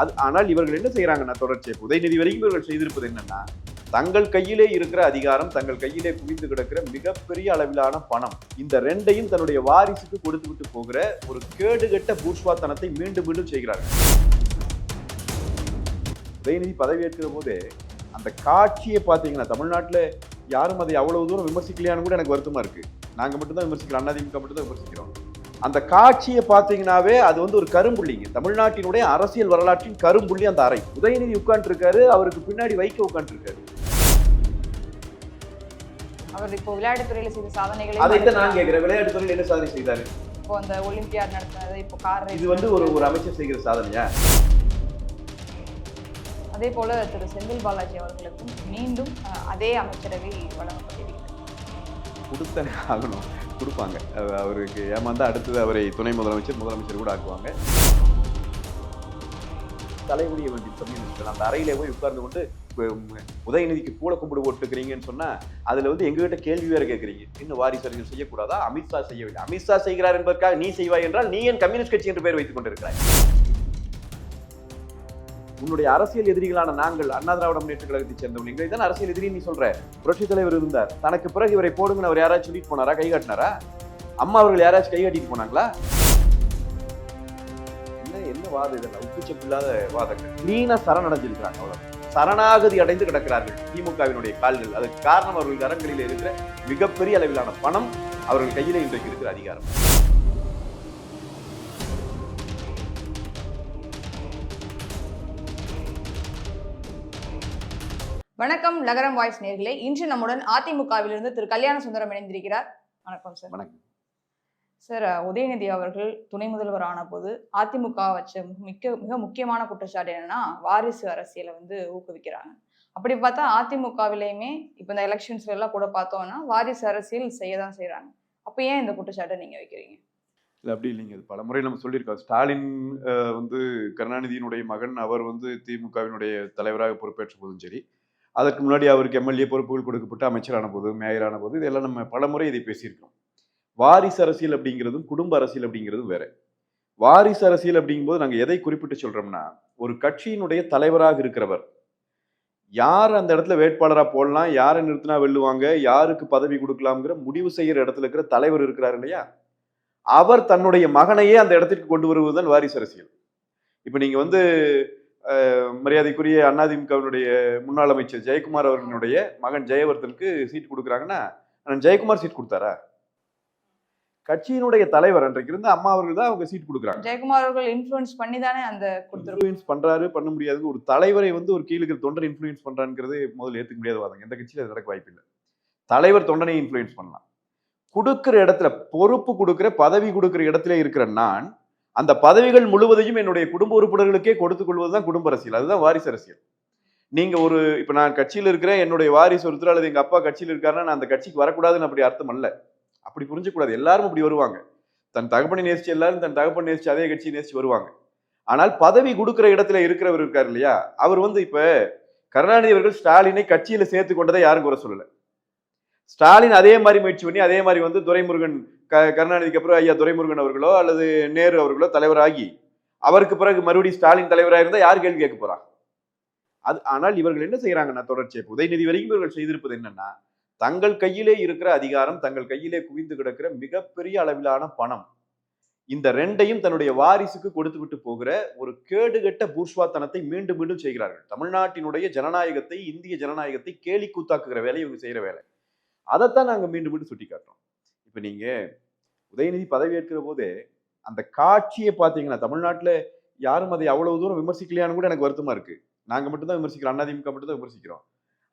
அது ஆனால் இவர்கள் என்ன செய்கிறாங்கன்னா தொடர்ச்சியாக உதயநிதி வரைக்கும் இவர்கள் செய்திருப்பது என்னன்னா தங்கள் கையிலே இருக்கிற அதிகாரம் தங்கள் கையிலே குவிந்து கிடக்கிற மிகப்பெரிய அளவிலான பணம் இந்த ரெண்டையும் தன்னுடைய வாரிசுக்கு கொடுத்து விட்டு போகிற ஒரு கேடுகெட்ட பூர்ஷ்வாத்தனத்தை மீண்டும் மீண்டும் செய்கிறார்கள். உதயநிதி பதவியேற்கிற போது அந்த காட்சியை பார்த்தீங்கன்னா தமிழ்நாட்டில் யாரும் அதை அவ்வளவு தூரம் விமர்சிக்கலையான்னு கூட எனக்கு வருத்தமாக இருக்குது நாங்கள் மட்டும்தான் விமர்சிக்கிறோம் அண்ணாதிமுக மட்டும் தான் விமர்சிக்கிறோம். அந்த காட்சியை பார்த்தீங்கன்னாவே அது வந்து ஒரு கரும்புள்ளிங்க. தமிழ்நாட்டினுடைய அரசியல் வரலாற்றின் கரும்புள்ளி அந்த அறை. உதயநிதி உட்கார்ந்துருக்காரு அவருக்கு பின்னாடி வைக்க உட்கார்ந்துருக்காரு. அவர் இப்போ விளையாட்டுத்துறையில செய்த சாதனைகளை அதைத்தான் நான் கேட்கிறேன். விளையாட்டு துறையில் என்ன சாதனை செய்தாரு? இப்போ அந்த ஒலிம்பியாட் நடத்தினது இப்போ கார் இது வந்து ஒரு ஒரு அமைச்சர் செய்கிற சாதனையா? அதே போல திரு செந்தில் பாலாஜி அவர்களுக்கும் மீண்டும் அதே அமைச்சரவை வழங்கப்பட்டிருக்கிறது. கொடுத்தானே ஆகணும். கொடுப்பாங்க. அவருக்கு ஏமாந்தா அடுத்தது அவரை துணை முதலமைச்சர் முதலமைச்சர் கூட ஆக்குவாங்க. தலைமுடிய வேண்டிய கம்யூனிஸ்ட் அந்த அறையிலே போய் உட்கார்ந்து கொண்டு உதயநிதிக்கு கூட கும்பிடு போட்டுக்கிறீங்கன்னு சொன்னா அதுல வந்து எங்ககிட்ட கேள்வி வேற கேட்கறீங்க. இன்னும் வாரிசர்கள் செய்யக்கூடாதா? அமித்ஷா செய்யவில்லை. அமித்ஷா செய்கிறார் என்பதற்காக நீ செய்வாய் என்றால் நீ ஏன் கம்யூனிஸ்ட் கட்சி என்று பெயர் வைத்துக் கொண்டிருக்கிறாய்? உன்னுடைய அரசியல் எதிரிகளான நாங்கள் அண்ணா திராவிட முன்னேற்ற கழகத்தை சேர்ந்தவங்க எங்களை தான் அரசியல் எதிரி நீ சொல்ற. புரட்சி தலைவர் இருந்தார். தனக்கு பிறகு இவரை போடுங்கன்னு அவர் யாராச்சும் சொல்லிட்டு போனாரா? கை காட்டினாரா? அம்மா அவர்கள் யாராச்சும் கை காட்டிட்டு போனாங்களா? என்ன என்ன வாதம் இதெல்லாம் உப்புச்சப்பில்லாத வாதங்கள். கிளீனா சரணடைஞ்சிருக்கிறாங்க அவ்வளவு சரணாகதி அடைந்து கிடக்கிறார்கள் திமுகவினுடைய கால்கள். அதுக்கு காரணம் அவர்கள் கரங்களில் இருக்கிற மிகப்பெரிய அளவிலான பணம் அவர்கள் கையில் இன்றைக்கு இருக்கிற அதிகாரம். வணக்கம் நகரம் வாய்ஸ் நேர்களே. இன்று நம்முடன் அதிமுகவிலிருந்து திரு. கல்யாண சுந்தரம் இணைந்திருக்கிறார். வணக்கம் சார் வணக்கம். சார் உதயநிதி அவர்கள் துணை முதல்வர் ஆன போது அதிமுக வச்ச மிக்க மிக முக்கியமான குற்றச்சாட்டு என்னன்னா வாரிசு அரசியலை வந்து ஊக்குவிக்கிறாங்க. அப்படி பார்த்தா அதிமுகவிலையுமே இப்போ இந்த எலெக்ஷன்ஸ்ல எல்லாம் கூட பார்த்தோம்னா வாரிசு அரசியல் செய்ய தான் செய்யறாங்க அப்போ ஏன் இந்த குற்றச்சாட்டை நீங்க வைக்கிறீங்க? இல்ல அப்படி இல்லைங்க. அது பலமுறை நம்ம சொல்லியிருக்கோம். ஸ்டாலின் வந்து கருணாநிதியினுடைய மகன் அவர் வந்து திமுகவினுடைய தலைவராக பொறுப்பேற்ற போதும் சரி. அதற்கு முன்னாடி அவருக்கு எம்எல்ஏ பொறுப்புகள் கொடுக்கப்பட்டு அமைச்சரான போது மேயரான போது இதெல்லாம் நம்ம பலமுறை இதை பேசியிருக்கோம் வாரிசு அரசியல் அப்படிங்கிறதும் குடும்ப அரசியல் அப்படிங்கிறதும் வேற. வாரிசு அரசியல் அப்படிங்கும்போது நாங்கள் எதை குறிப்பிட்டு சொல்றோம்னா ஒரு கட்சியினுடைய தலைவராக இருக்கிறவர். யார் அந்த இடத்துல வேட்பாளராக போடலாம் யாரை நிறுத்தினா வெல்லுவாங்க யாருக்கு பதவி கொடுக்கலாம்ங்கிற முடிவு செய்கிற இடத்துல இருக்கிற தலைவர் இருக்கிறார் இல்லையா? அவர் தன்னுடைய மகனையே அந்த இடத்திற்கு கொண்டு வருவதுதான் வாரிசு அரசியல். இப்போ நீங்கள் வந்து மரியாதைக்குரிய அதிமுகவினுடைய முன்னாள் அமைச்சர் ஜெயக்குமார் அவர்களுடைய மகன் ஜெயவர்தனுக்கு சீட் கொடுக்குறாங்கன்னா அண்ணன் ஜெயக்குமார் சீட் கொடுத்தாரா? கட்சியினுடைய தலைவர் அன்றைக்கு இருந்து அம்மா அவர்கள் தான் அவங்க சீட் கொடுக்குறாங்க. ஜெயக்குமார் அவர்கள் இன்ஃப்ளூயன்ஸ் பண்ணி தானே அந்த இன்ஃப்ளூயன்ஸ் பண்றாரு பண்ண முடியாது ஒரு தலைவரை வந்து ஒரு கீழே தொண்டர் இன்ஃப்ளூயன்ஸ் பண்றாங்கிறது முதல்ல ஏத்துக்க முடியாத வாதம் எந்த கட்சியில அது நடக்க வாய்ப்பு இல்லை தலைவர் தொண்டனை இன்ஃப்ளூயன்ஸ் பண்ணலாம். கொடுக்கிற இடத்துல பொறுப்பு கொடுக்கிற பதவி கொடுக்கிற இடத்துல இருக்கிற நான் அந்த பதவிகள் முழுவதையும் என்னுடைய குடும்ப உறுப்பினர்களுக்கே கொடுத்துக் கொள்வதுதான் குடும்ப அரசியல். அதுதான் வாரிசு அரசியல். நீங்க ஒரு இப்ப நான் கட்சியில் இருக்கிறேன் என்னுடைய வாரிசு ஒருத்தர் அல்லது எங்க அப்பா கட்சியில் இருக்காருன்னா நான் அந்த கட்சிக்கு வரக்கூடாதுன்னு அப்படி அர்த்தம் அல்ல. அப்படி புரிஞ்சக்கூடாது எல்லாரும் அப்படி வருவாங்க. தன் தகப்பனை நேசிச்சு எல்லாரும் தன் தகப்பனை நேசிச்சு அதே கட்சியை நேசிச்சு வருவாங்க. ஆனால் பதவி கொடுக்குற இடத்துல இருக்கிறவர் இருக்கார் இல்லையா? அவர் வந்து இப்ப கருணாநிதி அவர்கள் ஸ்டாலினை கட்சியில சேர்த்து கொண்டதை யாரும் குறை சொல்லல. ஸ்டாலின் அதே மாதிரி முயற்சி பண்ணி அதே மாதிரி வந்து துரைமுருகன் க கருணாநிதிக்கு அப்புறம் ஐயா துரைமுருகன் அவர்களோ அல்லது நேரு அவர்களோ தலைவராகி அவருக்கு பிறகு மறுபடியும் ஸ்டாலின் தலைவராக இருந்தால் யார் கேள்வி கேட்க போறா? அது ஆனால் இவர்கள் என்ன செய்யறாங்கன்னா தொடர்ச்சியை உதயநிதி வரைக்கும் இவர்கள் செய்திருப்பது என்னன்னா தங்கள் கையிலே இருக்கிற அதிகாரம் தங்கள் கையிலே குவிந்து கிடக்கிற மிகப்பெரிய அளவிலான பணம் இந்த ரெண்டையும் தன்னுடைய வாரிசுக்கு கொடுத்து விட்டு போகிற ஒரு கேடுகெட்ட பூர்ஷ்வாத்தனத்தை மீண்டும் மீண்டும் செய்கிறார்கள். தமிழ்நாட்டினுடைய ஜனநாயகத்தை இந்திய ஜனநாயகத்தை கேலி கூத்தாக்குகிற வேலையை இவங்க செய்கிற வேலை. அதைத்தான் நாங்கள் மீண்டும் மீண்டும் சுட்டி காட்டுறோம் இப்போ நீங்கள் உதயநிதி பதவியேற்கிற போது அந்த காட்சியை பார்த்தீங்கன்னா தமிழ்நாட்டில் யாரும் அதை அவ்வளவு தூரம் விமர்சிக்கலையான்னு கூட எனக்கு வருத்தமாக இருக்குது நாங்கள் மட்டும்தான் விமர்சிக்கிறோம். அதிமுக மட்டும் தான் விமர்சிக்கிறோம்.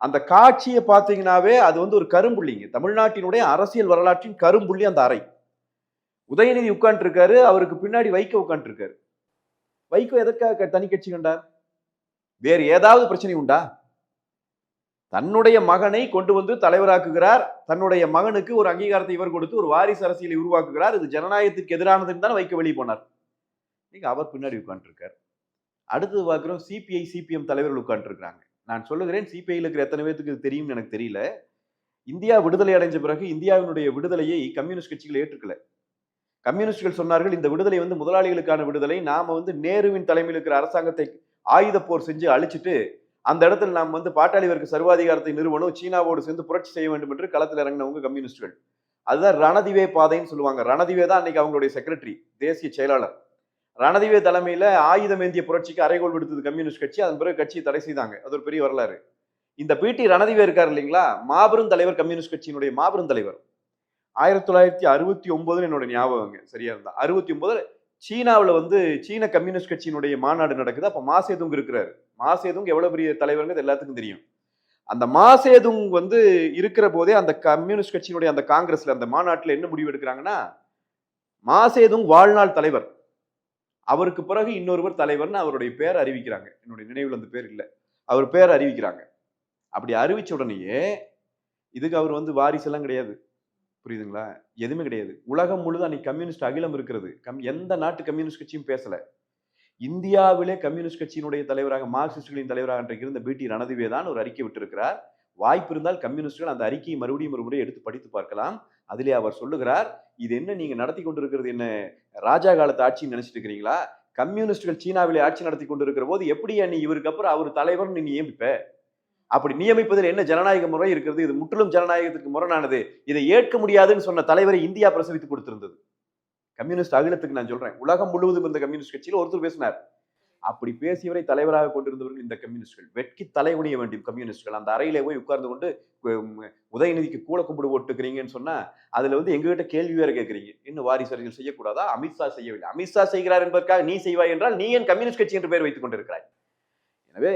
அந்த காட்சியை பார்த்தீங்கன்னாவே அது வந்து ஒரு கரும்புள்ளிங்க. தமிழ்நாட்டினுடைய அரசியல் வரலாற்றின் கரும்புள்ளி அந்த அறை. உதயநிதி உட்காந்துருக்காரு அவருக்கு பின்னாடி வைகோ உட்காந்துருக்காரு வைகோ எதற்காக தனி கட்சி கண்டார்? வேறு ஏதாவது பிரச்சனை உண்டா? தன்னுடைய மகனை கொண்டு வந்து தலைவராக்குகிறார். தன்னுடைய மகனுக்கு ஒரு அங்கீகாரத்தை இவர் கொடுத்து ஒரு வாரிசு அரசியலை உருவாக்குகிறார். இது ஜனநாயகத்துக்கு எதிரானதுன்னு தான் வைக்க வெளியே போனார். நீங்கள் அவர் பின்னாடி உட்காந்துருக்கார் அடுத்தது பார்க்குறோம் சிபிஐ சிபிஎம் தலைவர்கள் உட்காந்துருக்குறாங்க நான் சொல்லுகிறேன் சிபிஐயில் இருக்கிற எத்தனை பேருக்கு இது தெரியும்னு எனக்கு தெரியல. இந்தியா விடுதலை அடைஞ்ச பிறகு இந்தியாவினுடைய விடுதலையை கம்யூனிஸ்ட் கட்சிகள் ஏற்றுக்கல. கம்யூனிஸ்டுகள் சொன்னார்கள் இந்த விடுதலை வந்து முதலாளிகளுக்கான விடுதலை நாம வந்து நேருவின் தலைமையில் இருக்கிற அரசாங்கத்தை ஆயுத போர் செஞ்சு அழிச்சிட்டு அந்த இடத்துல நாம் வந்து பாட்டாளி வர்க்க சர்வாதிகாரத்தை நிறுவனம் சீனாவோடு சேர்ந்து புரட்சி செய்ய வேண்டும் என்று களத்தில் இறங்கினவங்க கம்யூனிஸ்டுகள். அதுதான் ரணதிவே பாதைன்னு சொல்லுவாங்க. ரணதிவே தான் அன்னைக்கு அவங்களுடைய செக்ரட்டரி தேசிய செயலாளர். ரணதிவே தலைமையில ஆயுதம் ஏந்திய புரட்சிக்கு அரைகோல் விடுத்தது கம்யூனிஸ்ட் கட்சி. அதன் பிறகு கட்சியை தடை செய்தாங்க. அது ஒரு பெரிய வரலாறு. இந்த பிடி ரணதிவே இருக்கார் இல்லைங்களா? மாபெரும் தலைவர் கம்யூனிஸ்ட் கட்சியினுடைய மாபெரும் தலைவர். ஆயிரத்தி தொள்ளாயிரத்தி அறுபத்தி ஒன்பதுன்னு என்னோட ஞாபகங்க சரியா இருந்தா. அறுபத்தி ஒன்பது சீனாவில் வந்து சீன கம்யூனிஸ்ட் கட்சியினுடைய மாநாடு நடக்குது. அப்போ மாசேதுங் இருக்கிறாரு. மாசேதுங் எவ்வளோ பெரிய தலைவருங்கிறது எல்லாத்துக்கும் தெரியும். அந்த மாசேதுங் வந்து இருக்கிற போதே அந்த கம்யூனிஸ்ட் கட்சியினுடைய அந்த காங்கிரஸ்ல அந்த மாநாட்டில் என்ன முடிவு எடுக்கிறாங்கன்னா மாசேதுங் வாழ்நாள் தலைவர். அவருக்கு பிறகு இன்னொருவர் தலைவர்னு அவருடைய பேர் அறிவிக்கிறாங்க. என்னுடைய நினைவில் அந்த பேர் இல்லை. அவர் பேர் அறிவிக்கிறாங்க. அப்படி அறிவிச்ச உடனேயே இதுக்கு அவர் வந்து வாரிசெல்லாம் கிடையாது. புரியுதுங்களா? எதுவுமே கிடையாது. உலகம் முழுதும் அன்னைக்கு கம்யூனிஸ்ட் அகிலம் இருக்கிறது. கம் எந்த நாட்டு கம்யூனிஸ்ட் கட்சியும் பேசலை. இந்தியாவிலே கம்யூனிஸ்ட் கட்சியினுடைய தலைவராக மார்க்சிஸ்டுகளின் தலைவராக அன்றைக்கு இருந்த பிடி ரணதிவே தான் ஒரு அறிக்கை விட்டிருக்கிறார். வாய்ப்பு இருந்தால் கம்யூனிஸ்டுகள் அந்த அறிக்கையை மறுபடியும் ஒரு முறை எடுத்து படித்து பார்க்கலாம். அதிலே அவர் சொல்லுகிறார் இது என்ன நீங்க நடத்தி கொண்டிருக்கிறது என்ன? ராஜா காலத்து ஆட்சின்னு நினைச்சிட்டு இருக்கிறீங்களா? கம்யூனிஸ்டுகள் சீனாவிலே ஆட்சி நடத்தி கொண்டிருக்கிற போது எப்படி நீ இவருக்கு அப்புறம் அவர் தலைவர்னு நீ நியமிப்ப? அப்படி நியமிப்பதில் என்ன ஜனநாயக முறை இருக்கிறது? இது முற்றிலும் ஜனநாயகத்துக்கு முரணானது. இதை ஏற்க முடியாதுன்னு சொன்ன தலைவரை இந்தியா பிரசவித்து கொடுத்திருந்தது. கம்யூனிஸ்ட் அகிலத்துக்கு நான் சொல்றேன். உலகம் முழுவதும் இருந்த கம்யூனிஸ்ட் கட்சியில் ஒருத்தர் பேசினார். அப்படி பேசியவரை தலைவராக கொண்டிருந்தவர்கள் இந்த கம்யூனிஸ்ட்கள். வெட்கி தலைகுனிய வேண்டும் கம்யூனிஸ்ட்கள். அந்த அறையிலே போய் உட்கார்ந்து கொண்டு உதயநிதிக்கு கூல கும்பிடு ஓட்டுக்கிறீங்கன்னு சொன்னா அதுல வந்து எங்ககிட்ட கேள்வி வேற கேட்கறீங்க. இன்னும் வாரிசர்கள் செய்யக்கூடாதா? அமித்ஷா செய்யவில்லை. அமித்ஷா செய்கிறார் என்பதற்காக நீ செய்வாய் என்றால் நீ ஏன் கம்யூனிஸ்ட் கட்சி என்று பெயர் வைத்துக் கொண்டிருக்கிறாய்? எனவே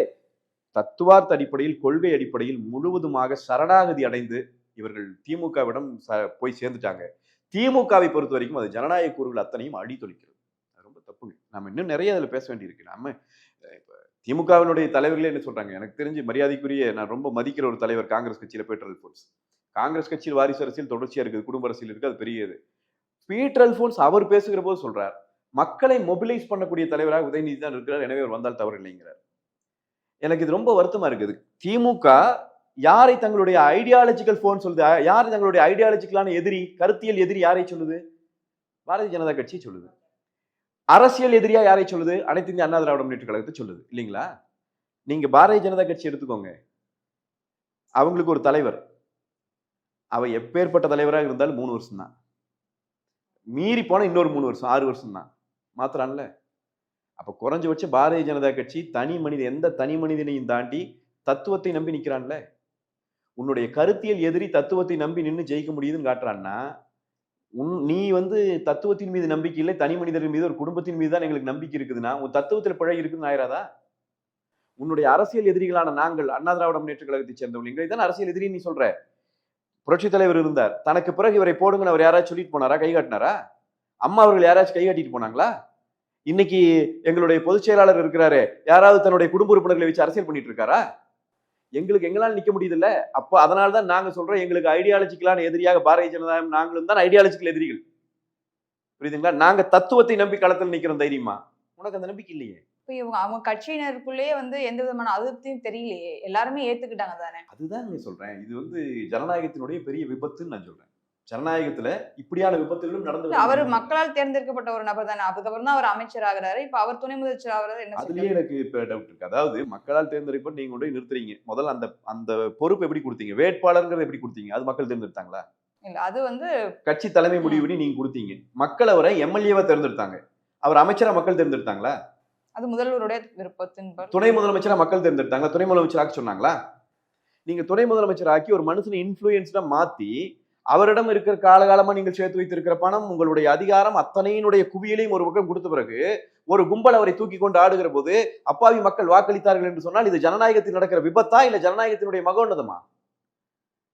தத்துவார்த்த அடிப்படையில் கொள்கை அடிப்படையில் முழுவதுமாக சரணாகதி அடைந்து இவர்கள் திமுகவிடம் ச- போய் சேர்ந்துட்டாங்க. திமுகவை பொறுத்த வரைக்கும் அது ஜனநாயக கூறுகள் அத்தனையும் அடித்தொழிக்கிறது. அது ரொம்ப தப்புங்க. நம்ம இன்னும் நிறைய அதில் பேச வேண்டியிருக்கு. நம்ம இப்போ திமுகவினுடைய தலைவர்களே என்ன சொல்றாங்க? எனக்கு தெரிஞ்சு மரியாதைக்குரிய நான் ரொம்ப மதிக்கிற ஒரு தலைவர் காங்கிரஸ் கட்சியில் பீட்டர் அல்போன்ஸ். காங்கிரஸ் கட்சியில் வாரிசு அரசியல் தொடர்ச்சியாக இருக்குது. குடும்ப அரசியல் இருக்கு அது பெரிய இது. பீட்டர் அல்போன்ஸ் அவர் பேசுகிற போது சொல்றார். மக்களை மொபிலைஸ் பண்ணக்கூடிய தலைவராக உதயநிதி தான் இருக்கிறார். எனவே அவர் வந்தால் தவறு இல்லைங்கிறார். எனக்கு இது ரொம்ப வருத்தமா இருக்குது. திமுக யாரை தங்களுடைய ஐடியாலஜிக்கல் போன் சொல்லுது? யார் தங்களுடைய ஐடியாலஜிக்கலான எதிரி கருத்தியல் எதிரி யாரை சொல்லுது? பாரதிய ஜனதா கட்சி சொல்லுது. அரசியல் எதிரியா யாரை சொல்லுது? அனைத்து இந்திய அண்ணா திராவிட முன்னேற்ற கழகத்தை சொல்லுது. இல்லைங்களா? நீங்க பாரதிய ஜனதா கட்சி எடுத்துக்கோங்க. அவங்களுக்கு ஒரு தலைவர். அவ எப்பேற்பட்ட தலைவராக இருந்தாலும் மூணு வருஷம் தான் மீறி போனால் இன்னொரு மூணு வருஷம் ஆறு வருஷம் தான் மாத்திரான்ல அப்போ குறைஞ்சபட்சம் பாரதிய ஜனதா கட்சி தனி மனித எந்த தனி மனிதனையும் தாண்டி தத்துவத்தை நம்பி நிற்கிறான்ல உன்னுடைய கருத்தியல் எதிரி தத்துவத்தை நம்பி நின்று ஜெயிக்க முடியுதுன்னு காட்டுறான்னா உன் நீ வந்து தத்துவத்தின் மீது நம்பிக்கை இல்லை தனி மனிதர்கள் மீது ஒரு குடும்பத்தின் மீது தான் எங்களுக்கு நம்பிக்கை இருக்குதுன்னா உன் தத்துவத்தில் பிழை இருக்குதுன்னு ஆயிராதா? உன்னுடைய அரசியல் எதிரிகளான நாங்கள் அண்ணா திராவிட முன்னேற்ற கழகத்தை சேர்ந்தவங்க எங்களை தான் அரசியல் எதிரி நீ சொல்ற? புரட்சி தலைவர் இருந்தார். தனக்கு பிறகு இவரை போடுங்கன்னு அவர் யாராச்சும் சொல்லிட்டு போனாரா? கை காட்டினாரா? அம்மா அவர்கள் யாராச்சும் கை காட்டிட்டு போனாங்களா? இன்னைக்கு எங்களுடைய பொதுச் செயலாளர் இருக்கிறாரு யாராவது தன்னுடைய குடும்ப உறுப்பினர்களை வச்சு அரசியல் பண்ணிட்டு இருக்காரா? எங்களுக்கு எங்களால் நிக்க முடியுதுல்ல அப்போ அதனால தான் நாங்க சொல்றோம் எங்களுக்கு ஐடியாலஜிக்கலான எதிரியாக பாரதிய ஜனதா நாங்களும் தான் ஐடியாலஜிக்கல் எதிரிகள். புரியுதுங்களா? நாங்க தத்துவத்தை நம்பி களத்தில் நிக்கிறோம் தைரியமா? உனக்கு அந்த நம்பிக்கை இல்லையே. இப்ப இவங்க அவங்க கட்சியினருக்குள்ளேயே வந்து எந்த விதமான அதிருப்தியும் தெரியலையே. எல்லாருமே ஏத்துக்கிட்டாங்க தானே? அதுதான் சொல்றேன். இது வந்து ஜனநாயகத்தினுடைய பெரிய விபத்துன்னு நான் சொல்றேன். ஜனநாயகத்துல இப்படியான விபத்துகளும் நடந்து அவர். மக்களால் தேர்ந்தெடுக்கப்பட்ட ஒரு நபர் தானே. அதுக்கப்புறம் தான் அவர் அமைச்சர் ஆகுறாரு. இப்ப அவர் துணை முதலமைச்சர் ஆகுறாரு என்ன அதுலயே? எனக்கு இப்ப டவுட் இருக்கு. அதாவது மக்களால் தேர்ந்தெடுப்ப நீங்க கொண்டு நிறுத்துறீங்க. முதல்ல அந்த அந்த பொறுப்பு எப்படி கொடுத்தீங்க? வேட்பாளர்ங்கிறத எப்படி கொடுத்தீங்க? அது மக்கள் தேர்ந்தெடுத்தாங்களா? இல்ல அது வந்து கட்சி தலைமை முடிவு பண்ணி நீங்க கொடுத்தீங்க. மக்கள் அவரை எம்எல்ஏவா தேர்ந்தெடுத்தாங்க. அவர் அமைச்சரா மக்கள் தேர்ந்தெடுத்தாங்களா? அது முதல்வருடைய விருப்பத்தின். துணை முதலமைச்சரா மக்கள் தேர்ந்தெடுத்தாங்களா? துணை முதலமைச்சராக்க சொன்னாங்களா? நீங்க துணை முதலமைச்சர் ஆக்கி ஒரு மனுஷனை இன்ஃபுளுயன்ஸ்டா மாத்தி அவரிடம் இருக்கிற காலகாலமா நீங்கள் சேர்த்து வைத்திருக்கிற பணம் உங்களுடைய அதிகாரம் அத்தனையினுடைய குவியலையும் ஒரு பக்கம் கொடுத்த பிறகு ஒரு கும்பல் அவரை தூக்கி கொண்டு ஆடுகிற போது அப்பாவி மக்கள் வாக்களித்தார்கள் என்று சொன்னால் இது ஜனநாயகத்தில் நடக்கிற விபத்தா இல்ல ஜனநாயகத்தினுடைய மகோன்னதமா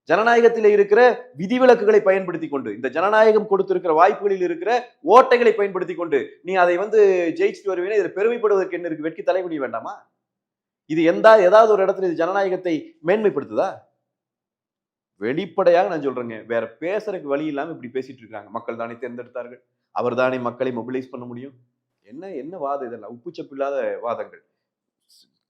ஜனநாயகத்தில் இருக்கிற விதிவிலக்குகளை பயன்படுத்தி கொண்டு இந்த ஜனநாயகம் கொடுத்திருக்கிற வாய்ப்புகளில் இருக்கிற ஓட்டைகளை பயன்படுத்தி கொண்டு நீ அதை வந்து ஜெயிச்சுட்டு வருவேன் இதில் பெருமைப்படுவதற்கு என்ன இருக்கு? வெட்கி தலைகுனிய வேண்டாமா? இது எந்த ஏதாவது ஒரு இடத்துல இது ஜனநாயகத்தை மேன்மைப்படுத்துதா? வெளிப்படையாக நான் சொல்றேங்க. வேற பேசுறதுக்கு வழி இல்லாமல் இப்படி பேசிட்டு இருக்காங்க. மக்கள் தானே தேர்ந்தெடுத்தார்கள். அவர் தானே மக்களை மொபிலைஸ் பண்ண முடியும்? என்ன என்ன வாதம் இதெல்லாம்? உப்புச்சப்பு இல்லாத வாதங்கள்.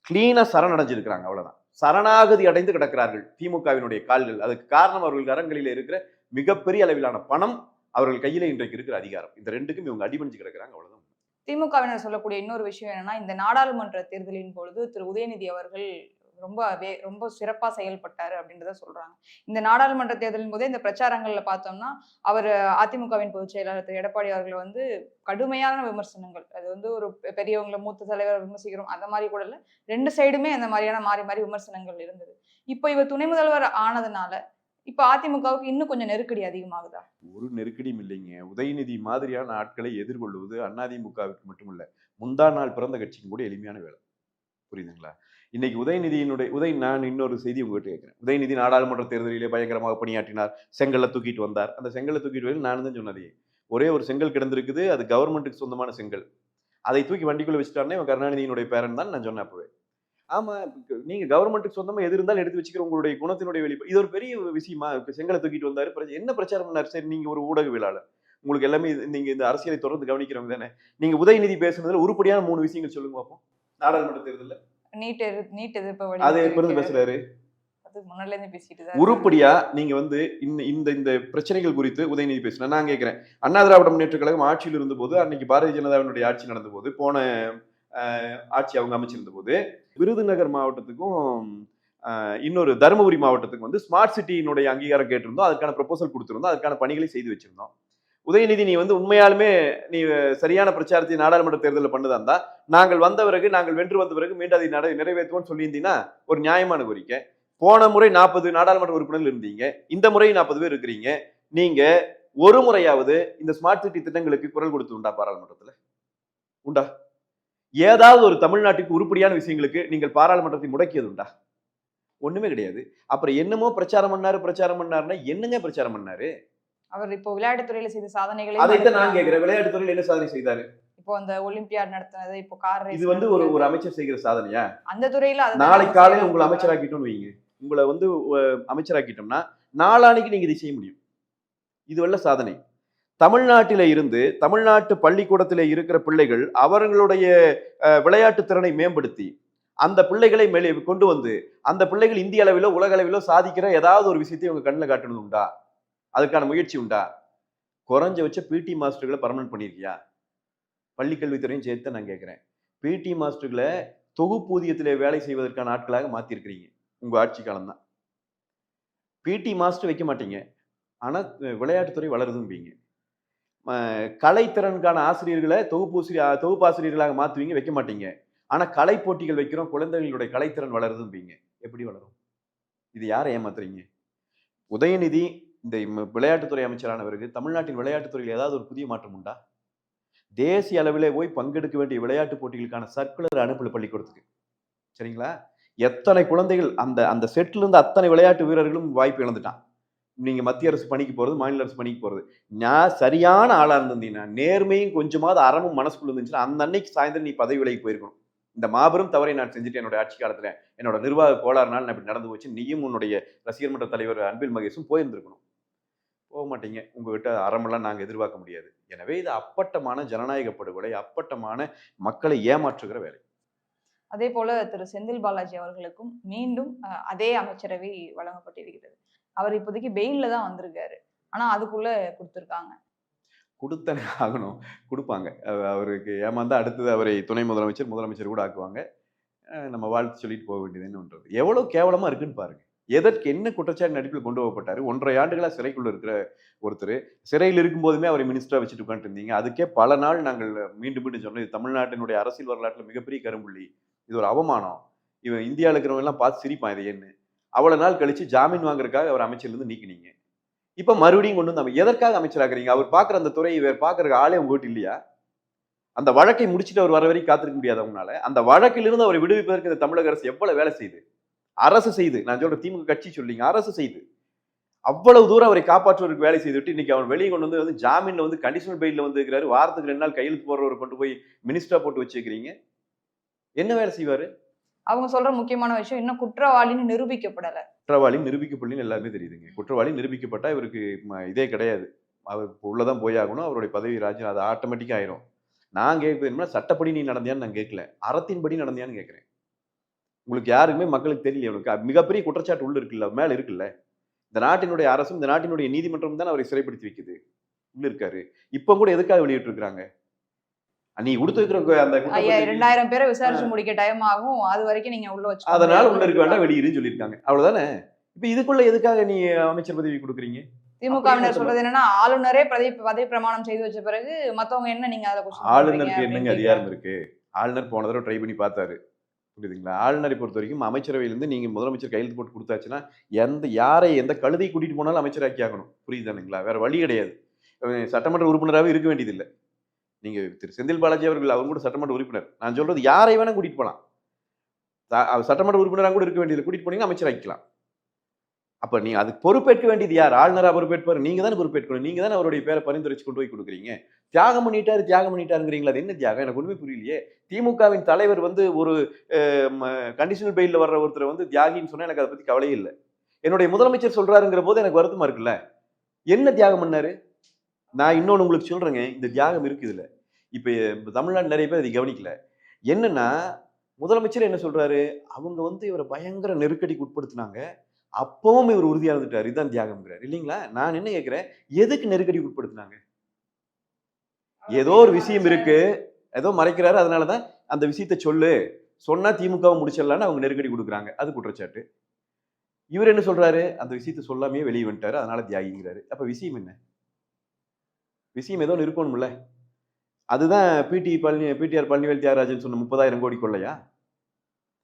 கிளீனா சரணடைஞ்சிருக்கிறாங்க. அவ்வளவுதான். சரணாகதி அடைந்து கிடக்கிறார்கள் திமுகவினுடைய கால்கள். அதுக்கு காரணம் அவர்கள் கரங்களில் இருக்கிற மிகப்பெரிய அளவிலான பணம் அவர்கள் கையில இன்றைக்கு இருக்கிற அதிகாரம். இந்த ரெண்டுக்கும் இவங்க அடிபணிஞ்சு கிடக்குறாங்க. அவ்வளவுதான். திமுகவினர் சொல்லக்கூடிய இன்னொரு விஷயம் என்னன்னா இந்த நாடாளுமன்ற தேர்தலின் பொழுது திரு. உதயநிதி அவர்கள் ரொம்ப வே ரொம்ப சிறப்பாக செயல்பட்டாரு அப்படின்றத சொல்றாங்க. இந்த நாடாளுமன்ற தேர்தலின் போதே இந்த பிரச்சாரங்கள்ல பார்த்தோம்னா அவர் அதிமுகவின் பொதுச் செயலாளர் திரு. எடப்பாடி அவர்கள் வந்து கடுமையான விமர்சனங்கள். அது வந்து ஒரு பெரியவங்களை மூத்த தலைவர் விமர்சிக்கிறோம். அந்த மாதிரி கூட இல்ல. ரெண்டு சைடுமே அந்த மாதிரியான மாறி மாறி விமர்சனங்கள் இருந்தது. இப்போ இவர் துணை முதல்வர் ஆனதுனால இப்போ அதிமுகவுக்கு இன்னும் கொஞ்சம் நெருக்கடி அதிகமாகுதா? ஒரு நெருக்கடியும் இல்லைங்க. உதயநிதி மாதிரியான ஆட்களை எதிர்கொள்வது அதிமுகவுக்கு மட்டுமல்ல முந்தா நாள் பிறந்த கட்சிக்கும் கூட எளிமையான வேலை. புரியுதுங்களா? இன்னைக்கு உதயநிதியினுடைய உதய் நான் இன்னொரு செய்தி உங்ககிட்ட கேட்குறேன். உதயநிதி நாடாளுமன்ற தேர்தலிலே பயங்கரமாக பணியாற்றினார். செங்கல்ல தூக்கிட்டு வந்தார். அந்த செங்கல்ல தூக்கிட்டு வந்து நான் தான் சொன்னதே. ஒரே ஒரு செங்கல் கிடந்திருக்குது அது கவர்மெண்ட்டுக்கு சொந்தமான செங்கல். அதை தூக்கி வண்டிக்குள்ளே வச்சுட்டாருனே கருணாநிதியினுடைய பேரன் தான் நான் சொன்னேன் அப்பவே. ஆமாம் நீங்கள் கவர்மெண்ட்டுக்கு சொந்தமாக எது இருந்தாலும் எடுத்து வச்சுக்கிற உங்களுடைய குணத்தினுடைய வெளிப்பாடு இது ஒரு பெரிய விஷயமா இப்போ செங்கலை தூக்கிட்டு வந்தார் பிரச்சனை- என்ன பிரச்சாரம் பண்ணார்? சரி நீங்கள் ஒரு ஊடகவியலாளர் உங்களுக்கு எல்லாமே நீங்கள் இந்த அரசியலை தொடர்ந்து கவனிக்கிறவங்க தானே. நீங்கள் உதயநிதி பேசுனதில் உருப்படியான மூணு விஷயங்கள் சொல்லுங்க பார்ப்போம் நாடாளுமன்ற தேர்தலில். நீட் நீட் எதிர்ப்பு அதை எப்ப இருந்து பேசுறாரு. அது முன்னாடில இருந்து பேசிட்டு தான் உருப்படியா நீங்க வந்து இந்த இந்த இந்த பிரச்சனைகள் குறித்து உதயநிதி பேசினா நான் கேட்கிறேன் அண்ணா திராவிட முன்னேற்ற கழகம் ஆட்சியில் இருந்தபோது அன்னைக்கு பாரதிய ஜனதாவினுடைய ஆட்சி நடந்த போது போன ஆட்சி அவங்க அமைச்சிருந்த போது விருதுநகர் மாவட்டத்துக்கும் இன்னொரு தருமபுரி மாவட்டத்துக்கு வந்து ஸ்மார்ட் சிட்டியினுடைய அங்கீகாரம் கேட்டிருந்தோம். அதுக்கான ப்ரொபோசல் கொடுத்திருந்தோம். அதுக்கான பணிகளை செய்து வச்சிருந்தோம். உதயநிதி நீ வந்து உண்மையாலுமே நீ சரியான பிரச்சாரத்தை நாடாளுமன்ற தேர்தலில் பண்ணுதா இருந்தா நாங்கள் வந்த பிறகு நாங்கள் வென்று வந்த பிறகு மீண்டும் அதை நட நிறைவேற்றுவோம்னு சொல்லியிருந்தீங்கன்னா ஒரு நியாயமான கோரிக்கை. போன முறை நாற்பது நாடாளுமன்ற உறுப்பினர்கள் இருந்தீங்க. இந்த முறை நாற்பது பேர் இருக்கிறீங்க. நீங்க ஒரு முறையாவது இந்த ஸ்மார்ட் சிட்டி திட்டங்களுக்கு குரல் கொடுத்து உண்டா பாராளுமன்றத்தில்? உண்டா? ஏதாவது ஒரு தமிழ்நாட்டுக்கு உருப்படியான விஷயங்களுக்கு நீங்கள் பாராளுமன்றத்தை முடக்கியது உண்டா? ஒண்ணுமே கிடையாது. அப்புறம் என்னமோ பிரச்சாரம் பண்ணாரு பிரச்சாரம் பண்ணாருன்னா என்னங்க பிரச்சாரம் பண்ணாரு? அவர் இப்போ விளையாட்டுத்துறையில செய்த சாதனைகளை அதைத்தான் நான் கேட்கிறேன். விளையாட்டு துறையில் என்ன சாதனை செய்தாரு? இப்போ அந்த ஒலிம்பியாட் நடத்தினது இப்போ கார் இது வந்து ஒரு ஒரு அமைச்சர் செய்கிற சாதனையா? அந்த துறையில நாளை காலையில. உங்களை அமைச்சராக்கிட்டோம்னு வைங்க உங்களை வந்து அமைச்சராக்கிட்டோம்னா நாளானைக்கு நீங்க இதை செய்ய முடியும். இது வல்ல சாதனை. தமிழ்நாட்டில இருந்து தமிழ்நாட்டு பள்ளிக்கூடத்தில இருக்கிற பிள்ளைகள் அவர்களுடைய விளையாட்டு திறனை மேம்படுத்தி அந்த பிள்ளைகளை மேலே கொண்டு வந்து அந்த பிள்ளைகள் இந்திய அளவிலோ உலக அளவிலோ சாதிக்கிற ஏதாவது ஒரு விஷயத்தை உங்க கண்ணில் காட்டுனது உண்டா? அதுக்கான முயற்சி உண்டா? குறைஞ்ச வச்ச பிடி மாஸ்டர்களை பர்மனன்ட் பண்ணியிருக்கியா பள்ளிக்கல்வித்துறையும் சேர்த்து நான் கேட்குறேன். பிடி மாஸ்டர்களை தொகுப்பூதியத்தில் வேலை செய்வதற்கான ஆட்களாக மாற்றிருக்கிறீங்க உங்கள் ஆட்சி காலம்தான். பிடி மாஸ்டர் வைக்க மாட்டீங்க. ஆனால் விளையாட்டுத்துறை வளருதும்பீங்க. கலைத்திறனுக்கான ஆசிரியர்களை தொகுப்பூசிரியர் தொகுப்பாசிரியர்களாக மாற்றுவீங்க வைக்க மாட்டீங்க. ஆனால் கலை போட்டிகள் வைக்கிறோம் குழந்தைகளுடைய கலைத்திறன் வளருதும்பீங்க. எப்படி வளரும்? இது யாரை ஏமாத்துறீங்க? உதயநிதி இந்த விளையாட்டுத்துறை அமைச்சரான பிறகு தமிழ்நாட்டின் விளையாட்டுத்துறையில் ஏதாவது ஒரு புதிய மாற்றம் உண்டா? தேசிய அளவிலே போய் பங்கெடுக்க வேண்டிய விளையாட்டு போட்டிகளுக்கான சர்க்குலர் அனுப்பல பள்ளிக்கூடத்துக்கு. சரிங்களா? எத்தனை குழந்தைகள் அந்த அந்த செட்டில் இருந்து அத்தனை விளையாட்டு வீரர்களும் வாய்ப்பு இழந்துட்டான். நீங்க மத்திய அரசு பணிக்கு போறது மாநில அரசு பணிக்கு போறது. நான் சரியான ஆளா இருந்திருந்தீங்கன்னா நேர்மையும் கொஞ்சமாவது அறமும் மனசுக்குள்ள இருந்துச்சுன்னா அந்த அன்னைக்கு சாயந்தரம் நீ பதவி விலைக்கு போயிருக்கணும். இந்த மாபெரும் தவறை நான் செஞ்சுட்டு என்னோட ஆட்சி காலத்துல என்னோட நிர்வாக கோளாறுனால நான் இப்படி நடந்து போச்சு. நீயும் உன்னுடைய ரசிகர் மன்ற தலைவர் அன்பில் மகேஷும் போயிருந்திருக்கணும். போக மாட்டீங்க. உங்ககிட்ட அறமெல்லாம் நாங்க எதிர்பார்க்க முடியாது. எனவே இது அப்பட்டமான ஜனநாயக படுகொலை அப்பட்டமான மக்களை ஏமாற்றுகிற வேலை. அதே போல திரு. செந்தில் பாலாஜி அவர்களுக்கும் மீண்டும் அதே அமைச்சரவை வழங்கப்பட்டிருக்கிறது. அவர் இப்போதைக்கு பெயில்ல தான் வந்திருக்காரு. ஆனா அதுக்குள்ள கொடுத்துருக்காங்க. கொடுத்தனே ஆகணும். கொடுப்பாங்க. அவ- அவருக்கு ஏமாந்தா அடுத்தது அவரை துணை முதலமைச்சர் முதலமைச்சர் கூட ஆக்குவாங்க. நம்ம வாழ்த்து சொல்லிட்டு போக வேண்டியது என்னன்றது எவ்வளவு கேவலமா இருக்குன்னு பாருங்க. எதற்கு என்ன குற்றச்சாட்டு நடிப்பில் கொண்டு வரப்பட்டார் ஒன்றரை ஆண்டுகளாக சிறைக்குள்ள இருக்கிற ஒருத்தர். சிறையில் இருக்கும்போதுமே அவரை மினிஸ்டரா வச்சுட்டு உட்காந்துட்டு இருந்தீங்க அதுக்கே பல நாள் நாங்கள் மீண்டும் மீண்டும் சொன்னோம் இது தமிழ்நாட்டினுடைய அரசியல் வரலாற்றில் மிகப்பெரிய கரும்புள்ளி. இது ஒரு அவமானம். இவன் இந்தியாவில் இருக்கிறவங்க எல்லாம் பார்த்து சிரிப்பான் இது என்ன அவ்வளோ நாள் கழிச்சு ஜாமீன் வாங்குறதுக்காக அவர் அமைச்சர்லேருந்து நீக்கினீங்க. இப்ப மறுபடியும் கொண்டு வந்து நம்ம எதற்காக அமைச்சராக்குறீங்க? அவர் பார்க்குற அந்த துறையை வேறு பார்க்குற ஆளே உங்ககிட்ட இல்லையா? அந்த வழக்கை முடிச்சுட்டு அவர் வர வரைக்கும் காத்திருக்க முடியாது அவங்களால. அந்த வழக்கிலிருந்து அவரை விடுவிப்பதற்கு இந்த தமிழக அரசு எவ்வளவு வேலை செய்யுது அரசு செய்து நான் சொல்ற திமுக கட்சி சொல்லிங்க அரசு செய்து. அவ்வளவு தூரம் அவரை காப்பாற்றுவதற்கு வேலை செய்துவிட்டு இன்னைக்கு அவர் வெளியே கொண்டு வந்து வந்து ஜாமீன்ல வந்து கண்டிஷனல் பெயில்ல வந்து இருக்கிறாரு. வாரத்துக்கு ரெண்டு நாள் கையெழுத்து போடுறவரை கொண்டு போய் மினிஸ்டரா போட்டு வச்சிருக்கிறீங்க. என்ன வேலை செய்வாரு? அவங்க சொல்ற முக்கியமான விஷயம் இன்னும் குற்றவாளின்னு நிரூபிக்கப்படல. குற்றவாளி நிரூபிக்கப்படலன்னு எல்லாருமே தெரியுதுங்க. குற்றவாளி நிரூபிக்கப்பட்டா இவருக்கு இதே கிடையாது. அவர் உள்ளதான் போயாகணும் அவருடைய பதவி ராஜ்யம் அது ஆட்டோமேட்டிக்காக ஆயிரும். நான் கேட்பது என்னன்னா சட்டப்படி நீ நடந்தியான்னு நான் கேட்கல. அறத்தின்படி நடந்தியான்னு கேட்குறேன். உங்களுக்கு யாருக்குமே மக்களுக்கு தெரியல இவனுக்கு மிகப்பெரிய குற்றச்சாட்டு உள்ள இருக்குல்ல மேல இருக்குல்ல? இந்த நாட்டினுடைய அரசும் இந்த நாட்டினுடைய நீதிமன்றம் தான் அவரை சிறைப்படுத்தி வைக்குது. உள்ள இருக்காரு. இப்போ கூட எதுக்காக வெளியிட்டு இருக்காங்க நீ கொடுத்து வைக்கிற அந்த ஐயா குற்றப்பத்திரிகை- ரெண்டாயிரம் பேரை விசாரிச்சு முடிக்க டைம் ஆகும். அது வரைக்கும் நீங்க உள்ள வச்சு அதனால உள்ள இருக்க வேண்டாம் வெளியிருன்னு சொல்லியிருக்காங்க. அவ்வளவுதானே? இப்ப இதுக்குள்ள எதுக்காக நீ அமைச்சர் பதவி கொடுக்குறீங்க? திமுகவினர் சொல்றது என்னன்னா ஆளுநரே பதவி பதவி பிரமாணம் செய்து வச்ச பிறகு மத்தவங்க என்ன நீங்க question ஆளுநருக்கு என்னங்க அதிகாரம் இருக்கு? ஆளுநர் போன தடவை ட்ரை பண்ணி பார்த்தாரு. புரியுதுங்களா? ஆளுநரை பொறுத்த வரைக்கும் அமைச்சரவையிலேருந்து நீங்கள் முதலமைச்சர் கையெழுத்து போட்டு கொடுத்தாச்சுன்னா எந்த யாரை எந்த கழுதை கூட்டிகிட்டு போனாலும் அமைச்சராக்கி ஆகணும். புரியுதானுங்களா வேறு வழி கிடையாது. சட்டமன்ற உறுப்பினராகவே இருக்க வேண்டியதில்லை. நீங்கள் திரு செந்தில் பாலாஜி அவர்கள் அவங்க கூட சட்டமன்ற உறுப்பினர். நான் சொல்கிறது யாரை வேணால் கூட்டிகிட்டு போகலாம் சட்டமன்ற உறுப்பினராக கூட இருக்க வேண்டியதில்லை. கூட்டிகிட்டு போனீங்கன்னா அமைச்சராக்கலாம் அப்ப நீ அதுக்கு பொறுப்பேற்க வேண்டியது யார்? ஆளுநராக பொறுப்பேற்பாரு. நீங்க தானே பொறுப்பேற்கணும். நீங்க தானே அவருடைய பேரை பரிந்துரைச்சு கொண்டு போய் கொடுக்குறீங்க. தியாகம் பண்ணிட்டாரு தியாகம் பண்ணிட்டாருங்கிறீங்களா? அது என்ன தியாகம்? எனக்கு ஒண்ணுமே புரியலையே. திமுகவின் தலைவர் வந்து ஒரு கண்டிஷனல் பெயில்ல வர்ற ஒருத்தரை வந்து தியாகின்னு சொன்னா எனக்கு அதை பத்தி கவலையே இல்லை. என்னுடைய முதலமைச்சர் சொல்றாருங்கிற போது எனக்கு வருத்தமா இருக்குல்ல? என்ன தியாகம் பண்ணாரு? நான் இன்னொன்று உங்களுக்கு சொல்றேங்க. இந்த தியாகம் இருக்கு இதுல. இப்போ தமிழ்நாடு நிறைய பேர் அதை கவனிக்கல. என்னன்னா முதலமைச்சர் என்ன சொல்றாரு? அவங்க வந்து இவரை பயங்கர நெருக்கடிக்கு உட்படுத்தினாங்க. அப்பவும் இவர் உறுதியா இருந்துட்டாரு. இதுதான் தியாகம்ங்கிறார். இல்லைங்களா? நான் என்ன கேட்கிறேன்? எதுக்கு நெருக்கடிக்கு உட்படுத்தினாங்க? ஏதோ ஒரு விஷயம் இருக்கு. ஏதோ மறைக்கிறாரு. அதனாலதான் அந்த விஷயத்த சொல்லு. சொன்னா திமுகவை முடிச்சிடலான்னு அவங்க நெருக்கடி கொடுக்குறாங்க. அது குற்றச்சாட்டு. இவர் என்ன சொல்றாரு? அந்த விஷயத்த சொல்லாமே வெளியே வந்துட்டாரு. அதனால தியாகிங்கிறாரு. அப்ப விஷயம் என்ன? விஷயம் ஏதோ இருக்கணும்ல. அதுதான் பிடி பழனி பிடிஆர் பழனிவேல் தியாகராஜன் சொன்ன முப்பதாயிரம் கோடி கொள்ளையா?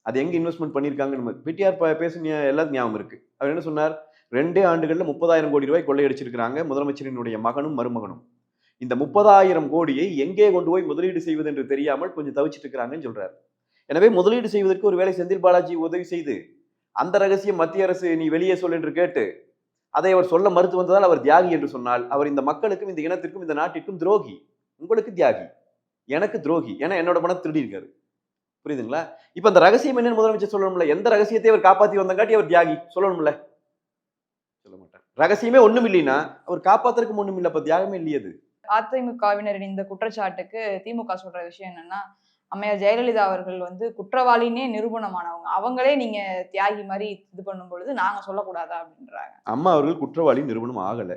அது எங்கே இன்வெஸ்ட்மெண்ட் பண்ணியிருக்காங்கன்னு பிடிஆர் பேசுன எல்லாத்துக்கும் ஞாபகம் இருக்கு. அவர் என்ன சொன்னார்? ரெண்டே ஆண்டுகளில் முப்பதாயிரம் கோடி ரூபாய் கொள்ளையடிச்சிருக்கிறாங்க. முதலமைச்சரினுடைய மகனும் மருமகனும். இந்த முப்பதாயிரம் கோடியை எங்கே கொண்டு போய் முதலீடு செய்வது என்று தெரியாமல் கொஞ்சம் தவிச்சிட்டு இருக்கிறாங்கன்னு சொல்றாரு. எனவே முதலீடு செய்வதற்கு ஒரு வேலை செந்தில் பாலாஜி உதவி செய்து அந்த ரகசியம் மத்திய அரசு நீ வெளியே சொல் என்று கேட்டு அதை அவர் சொல்ல மறுத்து வந்ததால் அவர் தியாகி என்று சொன்னால் அவர் இந்த மக்களுக்கும் இந்த இனத்திற்கும் இந்த நாட்டிற்கும் துரோகி. உங்களுக்கு தியாகி. எனக்கு துரோகி. ஏன்னா என்னோட பணம் திருடி இருக்காரு. புரியுதுங்களா? இப்ப அந்த ரகசியம் என்னன்னு முதலமைச்சர் சொல்லணும்ல. எந்த ரகசியத்தை அவர் காப்பாத்தி வந்தங்காட்டி அவர் தியாகி? சொல்லணும்ல. சொல்ல மாட்டார். ரகசியமே ஒண்ணும் இல்லைன்னா அவர் காப்பாத்துறதுக்கு ஒண்ணும் இல்லை. அப்ப தியாகமே இல்லையே அது. அதிமுகவினரின் இந்த குற்றச்சாட்டுக்கு திமுக சொல்ற விஷயம் என்னன்னா அம்மையார் ஜெயலலிதா அவர்கள் வந்து குற்றவாளினே நிரூபணமானவங்க. அவங்களே நீங்க தியாகி மாதிரி இது பண்ணும் பொழுது நாங்க சொல்லக்கூடாதா அப்படின்றாங்க. அம்மா அவர்கள் குற்றவாளி நிறுவனம் ஆகல.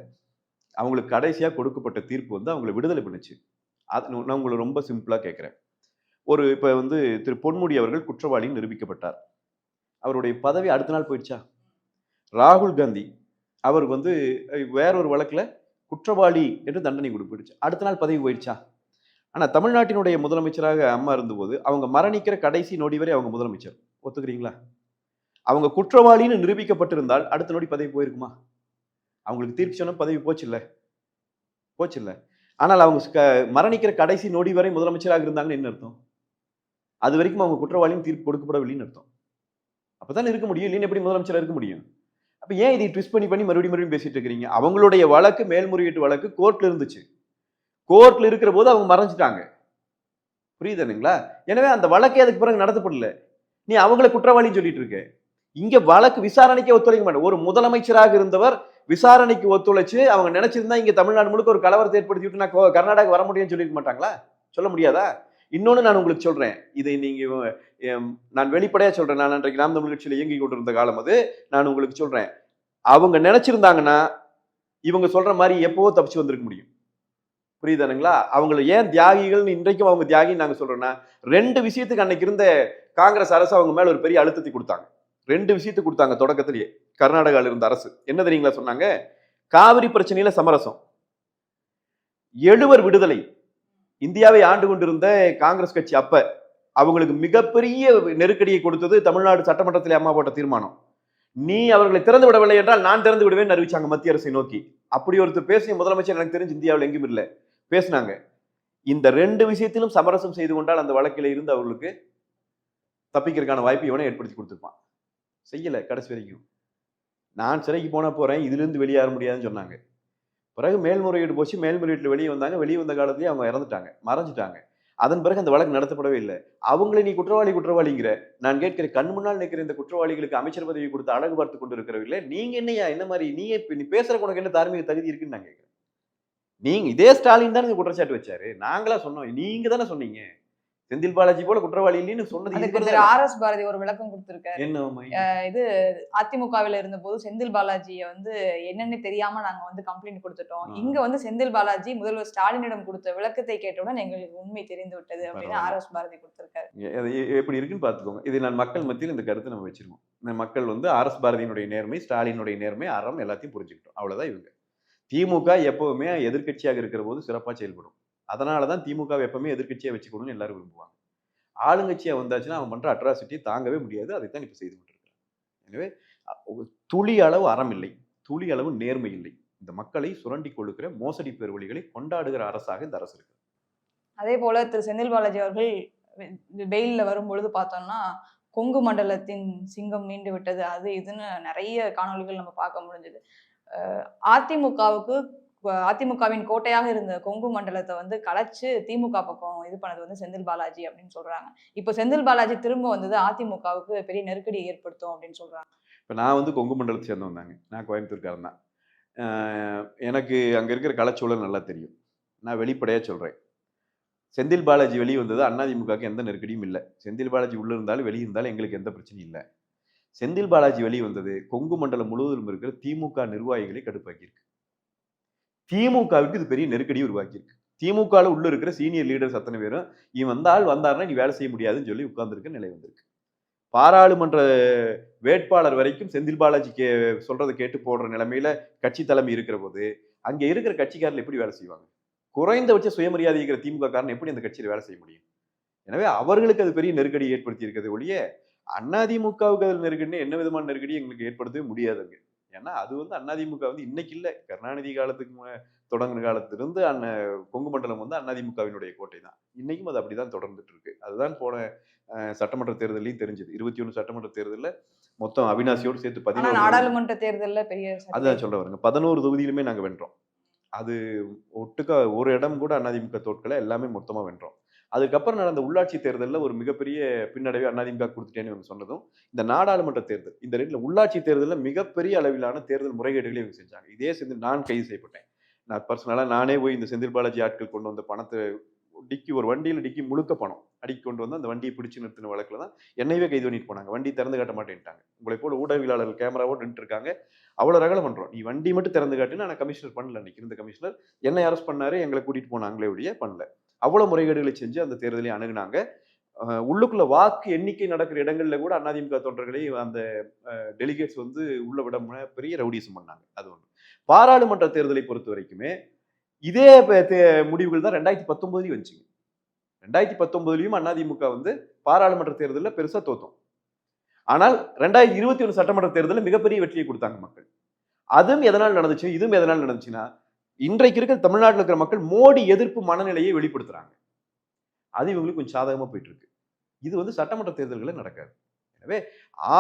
அவங்களுக்கு கடைசியா கொடுக்கப்பட்ட தீர்ப்பு வந்து அவங்களை விடுதலை பண்ணுச்சு. அது நான் உங்களை ரொம்ப சிம்பிளா கேட்கிறேன் ஒரு இப்போ வந்து திரு பொன்முடி அவர்கள் குற்றவாளி நிரூபிக்கப்பட்டார். அவருடைய பதவி அடுத்த நாள் போயிடுச்சா? ராகுல் காந்தி அவருக்கு வந்து வேற ஒரு வழக்கில் குற்றவாளி என்று தண்டனை கொடுப்பிடுச்சு அடுத்த நாள் பதவி போயிடுச்சா? ஆனால் தமிழ்நாட்டினுடைய முதலமைச்சராக அம்மா இருந்தபோது அவங்க மரணிக்கிற கடைசி நொடி வரை அவங்க முதலமைச்சர். ஒத்துக்கிறீங்களா? அவங்க குற்றவாளின்னு நிரூபிக்கப்பட்டிருந்தால் அடுத்த நொடி பதவி போயிருக்குமா? அவங்களுக்கு தீர்ப்பு சொன்ன பதவி போச்சு இல்லை போச்சு இல்லை ஆனால் அவங்க மரணிக்கிற கடைசி நொடி வரை முதலமைச்சராக இருந்தாங்கன்னு என்ன அர்த்தம்? அது வரைக்கும் அவங்க குற்றவாளியும் தீர்ப்பு கொடுக்கப்படவில்லைன்னு அர்த்தம். அப்பதான் இருக்க முடியும் இல்லைன்னு எப்படி முதலமைச்சரா இருக்க முடியும்? அப்ப ஏன் இதை ட்விஸ்ட் பண்ணி பண்ணி மறுபடியும் மறுபடியும் பேசிட்டு இருக்கிறீங்க? அவங்களுடைய வழக்கு மேல்முறையீட்டு வழக்கு கோர்ட்ல இருந்துச்சு. கோர்ட்ல இருக்கிற போது அவங்க மறைஞ்சிட்டாங்க. புரியுதுங்களா எனவே அந்த வழக்கே அதுக்கு பிறகு நடத்தப்படல. நீ அவங்கள குற்றவாளின்னு சொல்லிட்டு இருக்க. இங்க வழக்கு விசாரணைக்கே ஒத்துழைக்க மாட்டேன். ஒரு முதலமைச்சராக இருந்தவர் விசாரணைக்கு ஒத்துழைச்சு அவங்க நினைச்சிருந்தா இங்க தமிழ்நாடு முழுக்க ஒரு கலவரத்தை ஏற்படுத்தி விட்டு நான் கர்நாடகா வர முடியும்னு சொல்லியிருக்க மாட்டாங்களா? சொல்ல முடியாதா? இன்னொன்னு நான் உங்களுக்கு சொல்றேன். இதை நீங்க நான் வெளிப்படையாக சொல்றேன். நான் அன்றைக்கு நாம் தமிழ் கட்சியில் இயங்கி கொண்டிருந்த காலம் அது. நான் உங்களுக்கு சொல்றேன். அவங்க நினைச்சிருந்தாங்கன்னா இவங்க சொல்ற மாதிரி எப்போவோ தப்பிச்சு வந்திருக்க முடியும். புரியுதானுங்களா? அவங்கள ஏன் தியாகிகள்னு இன்றைக்கும் அவங்க தியாகின்னு நாங்க சொல்கிறோன்னா ரெண்டு விஷயத்துக்கு அன்னைக்கு இருந்த காங்கிரஸ் அரசு அவங்க மேல ஒரு பெரிய அழுத்தத்தை கொடுத்தாங்க. ரெண்டு விஷயத்தை கொடுத்தாங்க தொடக்கத்திலேயே. கர்நாடகாவில் இருந்த அரசு. என்ன தெரியுங்களா சொன்னாங்க? காவிரி பிரச்சனையில் சமரசம். எழுவர் விடுதலை. இந்தியாவை ஆண்டு கொண்டிருந்த காங்கிரஸ் கட்சி அப்ப அவங்களுக்கு மிகப்பெரிய நெருக்கடியை கொடுத்தது தமிழ்நாடு சட்டமன்றத்தில் அம்மா போட்ட தீர்மானம். நீ அவர்களை திறந்து விடவில்லை என்றால் நான் திறந்து விடுவேன் அறிவிச்சாங்க மத்திய அரசை நோக்கி. அப்படி ஒருத்தர் பேசிய முதலமைச்சர் எனக்கு தெரிஞ்சு இந்தியாவில் எங்கும் இல்லை. பேசினாங்க. இந்த ரெண்டு விஷயத்திலும் சமரசம் செய்து கொண்டால் அந்த வழக்கில் இருந்து அவர்களுக்கு தப்பிக்கிறதுக்கான வாய்ப்பு இவனை ஏற்படுத்தி கொடுத்துருப்பான். செய்யலை கடைசி வரைக்கும். நான் சிறைக்கு போனால் போகிறேன் இதுலேருந்து வெளியேற முடியாதுன்னு சொன்னாங்க. பிறகு மேல்முறையீடு போச்சு மேல்முறையீட்டில் வெளியே வந்தாங்க. வெளியே வந்த காலத்திலேயே அவங்க இறந்துட்டாங்க மறைஞ்சிட்டாங்க. அதன் பிறகு அந்த வழக்கு நடத்தப்படவே இல்லை. அவங்களை நீ குற்றவாளி குற்றவாளிங்கிற. நான் கேட்கிற கண் முன்னால் நிற்கிற இந்த குற்றவாளிகளுக்கு அமைச்சர் பதவி கொடுத்து அழகு பார்த்து கொண்டு இருக்கிறவில்லை நீங்க என்னையா என்ன மாதிரி நீ இப்ப- நீ பேசுற உனக்கு என்ன தார்மீக தகுதி இருக்குன்னு நான் கேட்கிறேன். நீங்க இதே ஸ்டாலின் தான் குற்றச்சாட்டு வச்சாரு. நாங்களா சொன்னோம். நீங்க தானே சொன்னீங்க. செந்தில் பாலாஜி போல குற்றவாளி இல்லைன்னு சொன்னது ஆர் எஸ் பாரதி ஒரு விளக்கம் கொடுத்திருக்காரு? இது? அதிமுகவில் இருந்தபோது செந்தில் பாலாஜியை வந்து என்னன்னு தெரியாம நாங்க வந்து கம்ப்ளைண்ட் கொடுத்துட்டோம். இங்க வந்து செந்தில் பாலாஜி முதல்வர் ஸ்டாலினிடம் கொடுத்த விளக்கத்தை கேட்டவுடன் எங்களுக்கு உண்மை தெரிந்து விட்டது அப்படின்னு. ஆர் எஸ் பாரதி கொடுத்திருக்காரு. எப்படி இருக்குன்னு பார்த்துக்கோங்க. இது நான் மக்கள் மத்தியில் இந்த கருத்தை நம்ம வச்சிருக்கோம் மக்கள் வந்து ஆர்எஸ் பாரதியினுடைய நேர்மை ஸ்டாலினுடைய நேர்மை அறம் எல்லாத்தையும் புரிஞ்சுக்கிட்டோம். அவ்வளவுதான் இவங்க. திமுக எப்பவுமே எதிர்க்கட்சியாக இருக்கிற போது சிறப்பாக செயல்படும். அதனால தான் திமுக எப்பவுமே எதிர்க்கட்சியாக வச்சுக்கணும்னு எல்லாரும் விரும்புவாங்க. ஆளுங்கட்சியாக வந்தாச்சுன்னா அவன் பண்ணுற அட்ராசிட்டி தாங்கவே முடியாது. அதைத்தான் இப்போ செய்து கொண்டிருக்கிறான் எனவே துளி அளவு அறம் இல்லை. துளி அளவு நேர்மை இல்லை. இந்த மக்களை சுரண்டி கொள்ளுகிற மோசடி பெருவழிகளை கொண்டாடுகிற அரசாக இந்த அரசு இருக்கு அதே போல திரு. செந்தில் பாலாஜி அவர்கள் வெயிலில் வரும்பொழுது பார்த்தோம்னா கொங்கு மண்டலத்தின் சிங்கம் மீண்டு விட்டது. அது இதுன்னு நிறைய காணொளிகள் நம்ம பார்க்க முடிஞ்சது. அதிமுகவுக்கு அதிமுகவின் கோட்டையாக இருந்த கொங்கு மண்டலத்தை வந்து கலைச்சு திமுக பக்கம் இது பண்ணது வந்து செந்தில் பாலாஜி அப்படின்னு சொல்றாங்க. இப்போ செந்தில் பாலாஜி திரும்ப வந்தது அதிமுகவுக்கு பெரிய நெருக்கடி ஏற்படுத்தும் அப்படின்னு சொல்றாங்க. இப்போ நான் வந்து கொங்கு மண்டலத்தை சேர்ந்தவன் தாங்க. நான் கோயம்புத்தூர்காரன் தான். எனக்கு அங்கே இருக்கிற கலைச்சூழல் நல்லா தெரியும். நான் வெளிப்படையாக சொல்கிறேன் செந்தில் பாலாஜி வெளியே வந்தது அதிமுகவுக்கு எந்த நெருக்கடியும் இல்லை. செந்தில் பாலாஜி உள்ளே இருந்தாலும் வெளியே இருந்தாலும் எங்களுக்கு எந்த பிரச்சனையும் இல்லை. செந்தில் பாலாஜி வெளியே வந்தது கொங்கு மண்டலம் முழுவதும் இருக்கிற திமுக நிர்வாகிகளை கடுப்பாக்கியிருக்கு. திமுகவுக்கு இது பெரிய நெருக்கடி உருவாக்கியிருக்கு. திமுகவில் உள்ள இருக்கிற சீனியர் லீடர்ஸ் அத்தனை பேரும் இவன் வந்தால் வந்தாருன்னா நீ வேலை செய்ய முடியாதுன்னு சொல்லி உட்கார்ந்துருக்க நிலை வந்திருக்கு. பாராளுமன்ற வேட்பாளர் வரைக்கும் செந்தில் பாலாஜி கே சொல்றதை கேட்டு போடுற நிலைமையில கட்சி தலைமை இருக்கிற போது அங்கே இருக்கிற கட்சிக்காரர்கள் எப்படி வேலை செய்வாங்க? குறைந்தபட்ச சுயமரியாதை இருக்கிற திமுக காரன் எப்படி அந்த கட்சியில் வேலை செய்ய முடியும்? எனவே அவர்களுக்கு அது பெரிய நெருக்கடி ஏற்படுத்தி இருக்கிறது ஒழிய அதிமுகவுக்கு அதில் நெருக்கடி என்ன விதமான நெருக்கடி எங்களுக்கு ஏற்படுத்தவே முடியாதுங்க. ஏன்னா அது வந்து அதிமுக வந்து இன்னைக்கு இல்லை. கருணாநிதி காலத்துக்கு தொடங்குன காலத்திலிருந்து அண்ண கொங்கு மண்டலம் வந்து அதிமுகவினுடைய கோட்டை தான். இன்னைக்கும் அது அப்படிதான் தொடர்ந்துட்டு இருக்கு அதுதான் போன சட்டமன்ற தேர்தலையும் தெரிஞ்சது. இருபத்தி ஒன்று சட்டமன்ற தேர்தலில் மொத்தம் அவினாசியோடு சேர்த்து பதினோரு நாடாளுமன்ற தேர்தல்ல பெரிய அதுதான் சொல்ல வருங்க. பதினோரு தொகுதியிலுமே நாங்க வென்றோம். அது ஒட்டுக்கா ஒரு இடம் கூட அதிமுக தோற்கல எல்லாமே மொத்தமா வென்றோம். அதுக்கப்புறம் நடந்த உள்ளாட்சி தேர்தலில் ஒரு மிகப்பெரிய பின்னடைவை அதிமுக கொடுத்துட்டேன்னு இவங்க சொன்னதும் இந்த நாடாளுமன்ற தேர்தல் இந்த ரெண்டுல உள்ளாட்சி தேர்தலில் மிகப்பெரிய அளவிலான தேர்தல் முறைகேடுகளை இவங்க செஞ்சாங்க. இதே சேர்ந்து நான் கைது செய்யப்பட்டேன். நான் பர்சனலாக நானே போய் இந்த செந்தில் பாலாஜி ஆட்கள் கொண்டு வந்த பணத்தை டிக்கி ஒரு வண்டியில் டிக்கி முழுக்க பணம் அடிக்கி கொண்டு வந்து அந்த வண்டியை பிடிச்சு நிறுத்தின வழக்கில் தான் என்னையவே கைது பண்ணிட்டு போனாங்க. வண்டி திறந்து காட்ட மாட்டேன்ட்டாங்க. உங்களை போல ஊடகவியலாளர்கள் கேமராவோடு நின்றுருக்காங்க. அவ்வளோ ரகலை பண்ணுறோம் நீ வண்டி மட்டும் திறந்து காட்டுன்னு ஆனால் கமிஷனர் பண்ணல அன்னைக்கு. இருந்த கமிஷனர் என்னை அரெஸ்ட் பண்ணாரு எங்களை கூட்டிகிட்டு போனாங்களே ஒழிய பண்ணல. அவ்வளோ முறைகேடுகளை செஞ்சு அந்த தேர்தலை அணுகுனாங்க. உள்ளுக்குள்ள வாக்கு எண்ணிக்கை நடக்கிற இடங்கள்ல கூட அதிமுக தொண்டர்களை அந்த டெலிகேட்ஸ் வந்து உள்ள விட பெரிய ரவுடிசம் பண்ணாங்க. அது ஒன்று பாராளுமன்ற தேர்தலை பொறுத்த வரைக்குமே இதே தே- முடிவுகள் தான் ரெண்டாயிரத்தி பத்தொன்பதுலயும் வந்துச்சுங்க. ரெண்டாயிரத்தி பத்தொன்பதுலையும் அதிமுக வந்து பாராளுமன்ற தேர்தலில் பெருசாக தோத்தோம். ஆனால் ரெண்டாயிரத்தி இருபத்தி ஒன்று சட்டமன்ற தேர்தலில் மிகப்பெரிய வெற்றியை கொடுத்தாங்க மக்கள். அதுவும் எதனால் நடந்துச்சு? இதுவும் எதனால் நடந்துச்சுன்னா இன்றைக்கு இருக்கிற தமிழ்நாட்டில் இருக்கிற மக்கள் மோடி எதிர்ப்பு மனநிலையை வெளிப்படுத்துறாங்க. அது இவங்களுக்கு கொஞ்சம் சாதகமாக போயிட்டு இருக்கு இது வந்து சட்டமன்ற தேர்தல்களில் நடக்காது. எனவே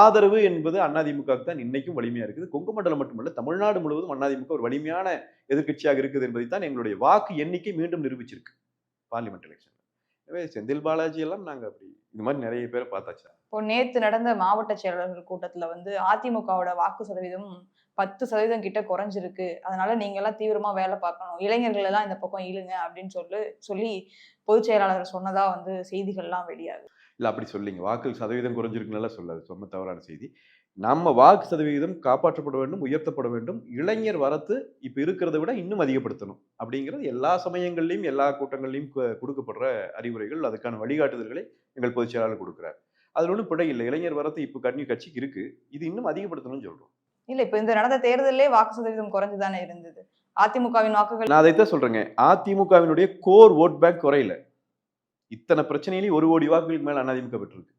ஆதரவு என்பது அதிமுக தான் இன்னைக்கும் வலிமையா இருக்குது. கொங்கு மண்டலம் மட்டுமல்ல தமிழ்நாடு முழுவதும் அதிமுக ஒரு வலிமையான எதிர்க்கட்சியாக இருக்குது என்பதை தான் எங்களுடைய வாக்கு எண்ணிக்கை மீண்டும் நிரூபிச்சிருக்கு. பார்லிமெண்ட் எலெக்ஷன் எனவே செந்தில் பாலாஜி எல்லாம் நாங்கள் அப்படி இந்த மாதிரி நிறைய பேரை பார்த்தாச்சா. இப்போ நேற்று நடந்த மாவட்ட செயலாளர்கள் கூட்டத்தில் வந்து அதிமுகவோட வாக்கு சதவீதம் பத்து சதவீதம் கிட்ட குறைஞ்சிருக்கு. அதனால நீங்க எல்லாம் தீவிரமா வேலை பார்க்கணும். இளைஞர்கள் எல்லாம் இந்த பக்கம் இழுங்க அப்படின்னு சொல்லி சொல்லி பொதுச் செயலாளர் சொன்னதா வந்து செய்திகள்லாம் வெளியாகுது. இல்லை அப்படி சொல்லிங்க. வாக்கு சதவீதம் குறைஞ்சிருக்குன்னு சொல்லாது சொன்ன தவறான செய்தி. நம்ம வாக்கு சதவீதம் காப்பாற்றப்பட வேண்டும் உயர்த்தப்பட வேண்டும். இளைஞர் வரத்து இப்போ இருக்கிறத விட இன்னும் அதிகப்படுத்தணும். அப்படிங்கிறது எல்லா சமயங்கள்லையும் எல்லா கூட்டங்கள்லையும் கொடுக்கப்படுற அறிவுரைகள். அதுக்கான வழிகாட்டுதல்களை எங்கள் பொதுச் செயலாளர் கொடுக்குறார். அதில் ஒன்றும் பிழை இல்லை. இளைஞர் வரத்து இப்போ கண்ணி கட்சிக்கு இருக்குது இது இன்னும் அதிகப்படுத்தணும்னு சொல்கிறோம் இல்ல இப்ப இந்த நடந்த தேர்தலே வாக்கு சதவீதம் குறைஞ்சுதானே இருந்தது. அதிமுகவின் வாக்குகள் நான் அதைத்தான் சொல்றேங்க. அதிமுகவினுடைய கோர் ஓட் பேங்க் குறையல. இத்தனை பிரச்சனையிலையும் ஒரு கோடி வாக்குகளுக்கு மேல அதிமுக பெற்றிருக்கு.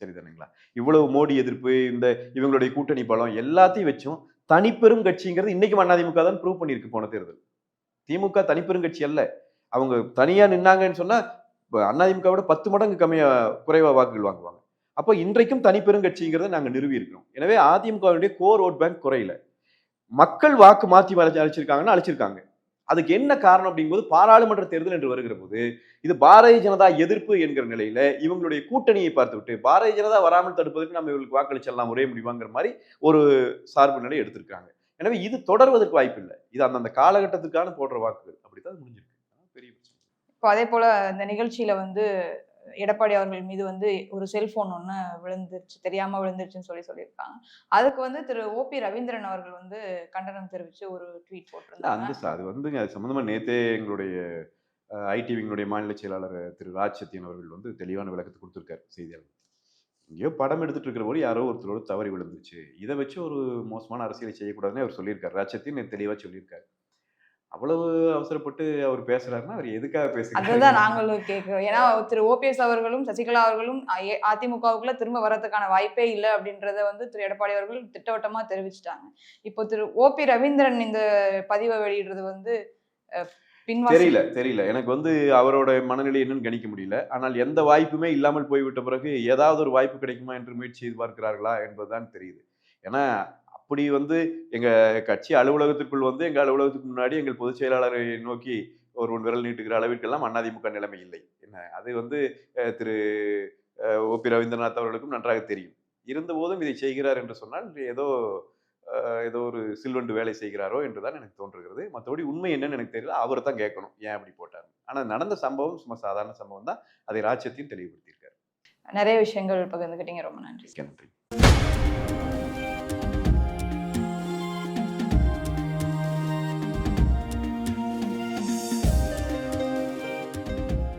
சரிதானுங்களா இவ்வளவு மோடி எதிர்ப்பு இந்த இவங்களுடைய கூட்டணி பலம் எல்லாத்தையும் வச்சும் தனிப்பெரும் கட்சிங்கிறது இன்னைக்கும் அதிமுக தான் ப்ரூவ் பண்ணியிருக்கு போன தேர்தல். திமுக தனிப்பெரும் கட்சி அல்ல. அவங்க தனியா நின்னாங்கன்னு சொன்னா அதிமுக விட பத்து மடங்கு கம்மியா குறைவா வாக்குகள் வாங்குவாங்க. அப்போ இன்றைக்கும் தனிப்பெரும் கட்சிங்கிறத நாங்க நிறுவி எனவே அதிமுகவினுடைய கோர் ஓட் பேங்க் குறையில. மக்கள் வாக்கு மாற்றி வரைச்சு அழைச்சிருக்காங்கன்னு அழைச்சிருக்காங்க. அதுக்கு என்ன காரணம் அப்படிங்கும்போது பாராளுமன்ற தேர்தல் என்று வருகிற போது இது பாரதிய ஜனதா எதிர்ப்பு என்கிற நிலையில இவங்களுடைய கூட்டணியை பார்த்துவிட்டு பாரதிய ஜனதா வராமல் தடுப்பதற்கு நம்ம இவங்களுக்கு வாக்களிச்செல்லாம் ஒரே முடிவாங்கிற மாதிரி ஒரு சார்பு நிலை எடுத்திருக்காங்க. எனவே இது தொடர்வதற்கு வாய்ப்பு இல்லை இது அந்தந்த காலகட்டத்துக்கான போடுற வாக்குகள். அப்படித்தான் முடிஞ்சிருக்கு. பெரிய இப்போ அதே போல இந்த நிகழ்ச்சியில வந்து எடப்பாடி அவர்கள் மீது வந்து ஒரு செல்போன் ஒன்று விழுந்துருச்சு தெரியாம விழுந்துருச்சுன்னு சொல்லி சொல்லியிருக்காங்க. அதுக்கு வந்து திரு ஓபி ரவீந்திரன் அவர்கள் வந்து கண்டனம் தெரிவிச்சு ஒரு ட்வீட் போட்டிருந்தாங்க. அந்த அது வந்துங்க அது சம்பந்தமா நேத்தே எங்களுடைய ஐடி விங்களுடைய மாநில செயலாளர் திரு ராஜ் சத்யன் அவர்கள் வந்து தெளிவான விளக்கத்தை கொடுத்திருக்காரு செய்தியாளர். எங்கேயோ படம் எடுத்துட்டு இருக்கிற போது யாரோ ஒருத்தரோட தவறி விழுந்துருச்சு. இதை வச்சு ஒரு மோசமான அரசியலை செய்யக்கூடாதுன்னு அவர் சொல்லியிருக்காரு. ராஜ் சத்யன் தெளிவா சொல்லியிருக்காரு. அவ்வளவு அவசரப்பட்டு அவர் பேசுறாருன்னா அவர் எதுக்காக பேசுறாரு? அதுதான் நாங்களும் கேட்கிறோம். ஏன்னா திரு ஓபிஎஸ் அவர்களும் சசிகலா அவர்களும் அதிமுகவுக்குள்ள திரும்ப வரதுக்கான வாய்ப்பே இல்லை அப்படின்றத வந்து திரு எடப்பாடி அவர்கள் திட்டவட்டமா தெரிவிச்சிட்டாங்க. இப்போ திரு ஓபி ரவீந்திரன் இந்த பதிவை வெளியிடுறது வந்து தெரியல தெரியல. எனக்கு வந்து அவரோட மனநிலை என்னன்னு கணிக்க முடியல. ஆனால் எந்த வாய்ப்புமே இல்லாமல் போய்விட்ட பிறகு ஏதாவது ஒரு வாய்ப்பு கிடைக்குமா என்று முயற்சி செய்து பார்க்கிறார்களா என்பதுதான் தெரியுது. ஏன்னா அப்படி வந்து எங்க கட்சி அலுவலகத்திற்குள் வந்து எங்க அலுவலகத்துக்கு முன்னாடி எங்கள் பொதுச் செயலாளரை நோக்கி ஒரு விரல் நீட்டுகிற அளவிற்கெல்லாம் அதிமுக நிலைமை இல்லை. என்ன? அது வந்து திரு ஓ பி ரவீந்திரநாத் அவர்களுக்கும் நன்றாக தெரியும். இருந்தபோதும் இதை செய்கிறார் என்று சொன்னால் ஏதோ ஏதோ ஒரு சில்வண்டு வேலை செய்கிறாரோ என்றுதான் எனக்கு தோன்றுகிறது. மற்றபடி உண்மை என்னன்னு எனக்கு தெரியல. அவர் தான் கேட்கணும். ஏன் அப்படி போட்டார் ஆனால் நடந்த சம்பவம் சும்மா சாதாரண சம்பவம் தான். அதை ராஜ்யத்தையும் தெளிவுபடுத்தியிருக்காரு. நிறைய விஷயங்கள் பகிர்ந்துக்கிட்டீங்க. ரொம்ப நன்றி. நன்றி.